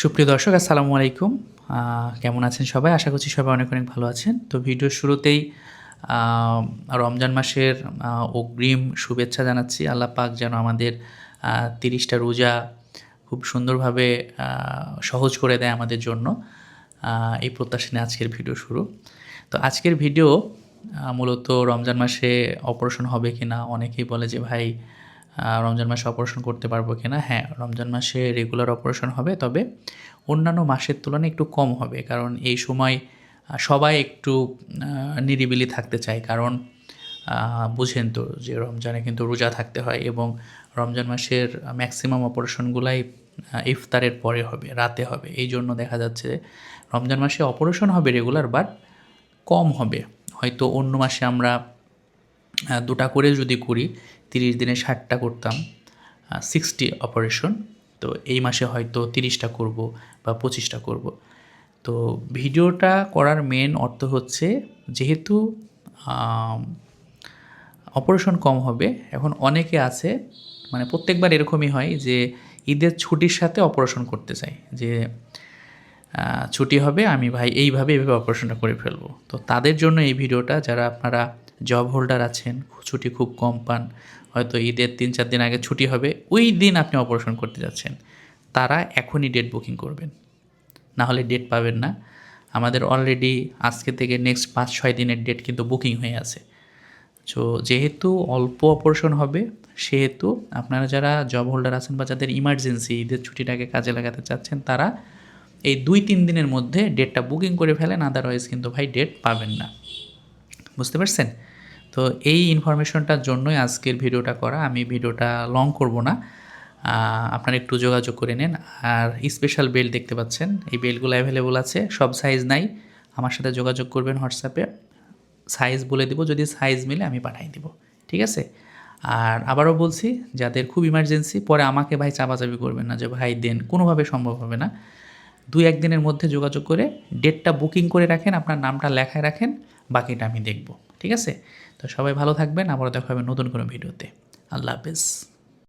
সুপ্রিয় দর্শক, আসসালামু আলাইকুম। কেমন আছেন সবাই? আশা করছি সবাই অনেক অনেক ভালো আছেন। তো ভিডিওর শুরুতেই রমজান মাসের অগ্রিম শুভেচ্ছা জানাচ্ছি। আল্লাহ পাক যেন আমাদের তিরিশটা রোজা খুব সুন্দরভাবে সহজ করে দেয় আমাদের জন্য। এই প্রত্যাশা নিয়ে আজকের ভিডিও শুরু। তো আজকের ভিডিও মূলত রমজান মাসে অপারেশন হবে কি না অনেকেই বলে যে, ভাই রমজান মাসে অপারেশন করতে পারব কি না হ্যাঁ রমজান মাসে রেগুলার অপারেশন হবে, তবে অন্যান্য মাসের তুলনায় একটু কম হবে। কারণ এই সময় সবাই একটু নিরিবিলি থাকতে চায়। কারণ বুঝেন তো যে রমজানে কিন্তু রোজা থাকতে হয় এবং রমজান মাসের ম্যাক্সিমাম অপারেশনগুলাই ইফতারের পরে হবে, রাতে হবে। এই জন্য দেখা যাচ্ছে রমজান মাসে অপারেশন হবে রেগুলার বাট কম হবে। হয়তো অন্য মাসে আমরা দুটা করে যদি করি তিরিশ দিনে ষাটটা করতাম সিক্সটি অপারেশন তো এই মাসে হয়তো তিরিশটা করব বা পঁচিশটা করব। তো ভিডিওটা করার মেন অর্থ হচ্ছে যেহেতু অপারেশন কম হবে, এখন অনেকে আছে মানে প্রত্যেকবার এরকমই হয় যে ঈদের ছুটির সাথে অপারেশন করতে চাই যে ছুটি হবে, আমি ভাই এইভাবে এইভাবে অপারেশনটা করে ফেলব। তো তাদের জন্য এই ভিডিওটা, যারা আপনারা জব হোল্ডার আছেন ছুটি খুব কম পান, হয়তো ঈদের তিন চার দিন আগে ছুটি হবে, ওই দিন আপনি অপারেশন করতে যাচ্ছেন। তারা এখনই ডেট বুকিং করবেন। না হলে ডেট পাবেন না। আমাদের অলরেডি আজকে থেকে নেক্সট পাঁচ, ছয় দিনের ডেট কিন্তু বুকিং হয়ে আছে। তো যেহেতু অল্প অপারেশন হবে, সেহেতু আপনারা যারা জব হোল্ডার আছেন বা যাদের ইমার্জেন্সি ঈদের ছুটিটাকে কাজে লাগাতে চাচ্ছেন, তারা এই দুই তিন দিনের মধ্যে ডেটটা বুকিং করে ফেলেন আদারওয়াইজ কিন্তু ভাই ডেট পাবেন না। বুঝতে পারছেন? তো এই ইনফরমেশনটার জন্যই আজকের ভিডিওটা করা। আমি ভিডিওটা লং করব না। আপনারা একটু যোগাযোগ করে নেন। আর স্পেশাল বেল্ট দেখতে পাচ্ছেন। এই বেল্টগুলো অ্যাভেলেবল আছে। সব সাইজ নাই। আমার সাথে যোগাযোগ করবেন হোয়াটসঅ্যাপে। সাইজ বলে দিব। যদি সাইজ মিলে আমি পাঠিয়ে দিব। ঠিক আছে? আর আবারও বলছি, যাদের খুব ইমার্জেন্সি পরে আমাকে ভাই চাপাচাপি করবেন না যে, ভাই, দেন। কোনোভাবে সম্ভব হবে না। দুই একদিনের মধ্যে যোগাযোগ করে ডেটটা বুকিং করে রাখেন, আপনার নামটা লেখায় রাখেন, বাকিটা আমি দেখব, ঠিক আছে? তো সবাই ভালো থাকবেন, আবারও দেখা হবে নতুন কোনো ভিডিওতে। আল্লাহ হাফেজ।